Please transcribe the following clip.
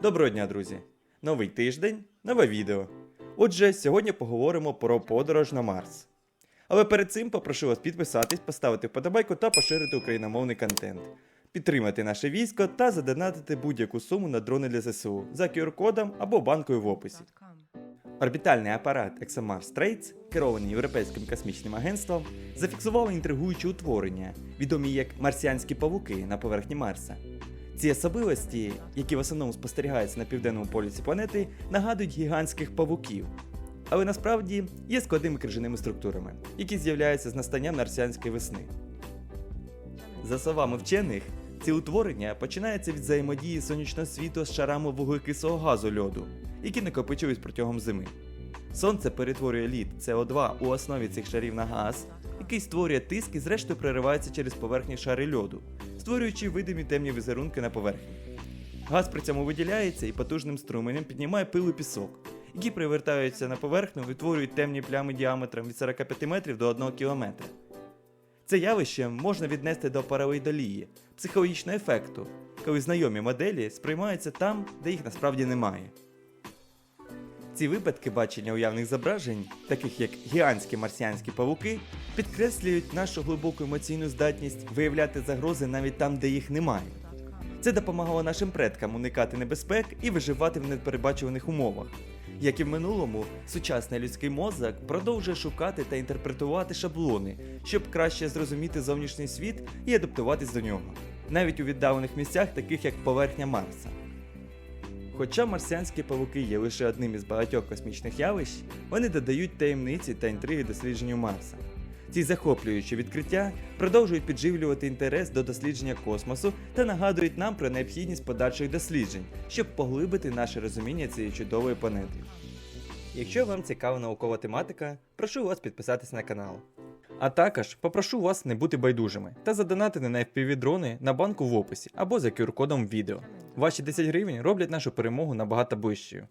Доброго дня, друзі! Новий тиждень, нове відео. Отже, сьогодні поговоримо про подорож на Марс. Але перед цим попрошу вас підписатись, поставити вподобайку та поширити україномовний контент, підтримати наше військо та задонатити будь-яку суму на дрони для ЗСУ за QR-кодом або банкою в описі. Орбітальний апарат ExoMars Straits, керований Європейським космічним агентством, зафіксував інтригуючі утворення, відомі як марсіанські павуки на поверхні Марса. Ці особливості, які в основному спостерігаються на південному полюсі планети, нагадують гігантських павуків. Але насправді є складними крижаними структурами, які з'являються з настанням марсіанської весни. За словами вчених, ці утворення починаються від взаємодії сонячного світу з шарами вуглекислого газу льоду, які накопичують протягом зими. Сонце перетворює лід СО2 у основі цих шарів на газ, який створює тиск і зрештою проривається через поверхні шари льоду, створюючи видимі темні візерунки на поверхні. Газ при цьому виділяється і потужним струменем піднімає пил і пісок, які привертаються на поверхню і утворюють темні плями діаметром від 45 метрів до 1 кілометра. Це явище можна віднести до параоїдолії, психологічного ефекту, коли знайомі моделі сприймаються там, де їх насправді немає. Ці випадки бачення уявних зображень, таких як гігантські марсіанські павуки, підкреслюють нашу глибоку емоційну здатність виявляти загрози навіть там, де їх немає. Це допомагало нашим предкам уникати небезпек і виживати в непередбачуваних умовах. Як і в минулому, сучасний людський мозок продовжує шукати та інтерпретувати шаблони, щоб краще зрозуміти зовнішній світ і адаптуватись до нього, навіть у віддалених місцях, таких як поверхня Марса. Хоча марсіанські павуки є лише одним із багатьох космічних явищ, вони додають таємниці та інтриги дослідженню Марса. Ці захоплюючі відкриття продовжують підживлювати інтерес до дослідження космосу та нагадують нам про необхідність подальших досліджень, щоб поглибити наше розуміння цієї чудової планети. Якщо вам цікава наукова тематика, прошу вас підписатись на канал. А також попрошу вас не бути байдужими та задонатити на FPV-дрони на банку в описі або за QR-кодом відео. Ваші 10 гривень роблять нашу перемогу набагато ближчою.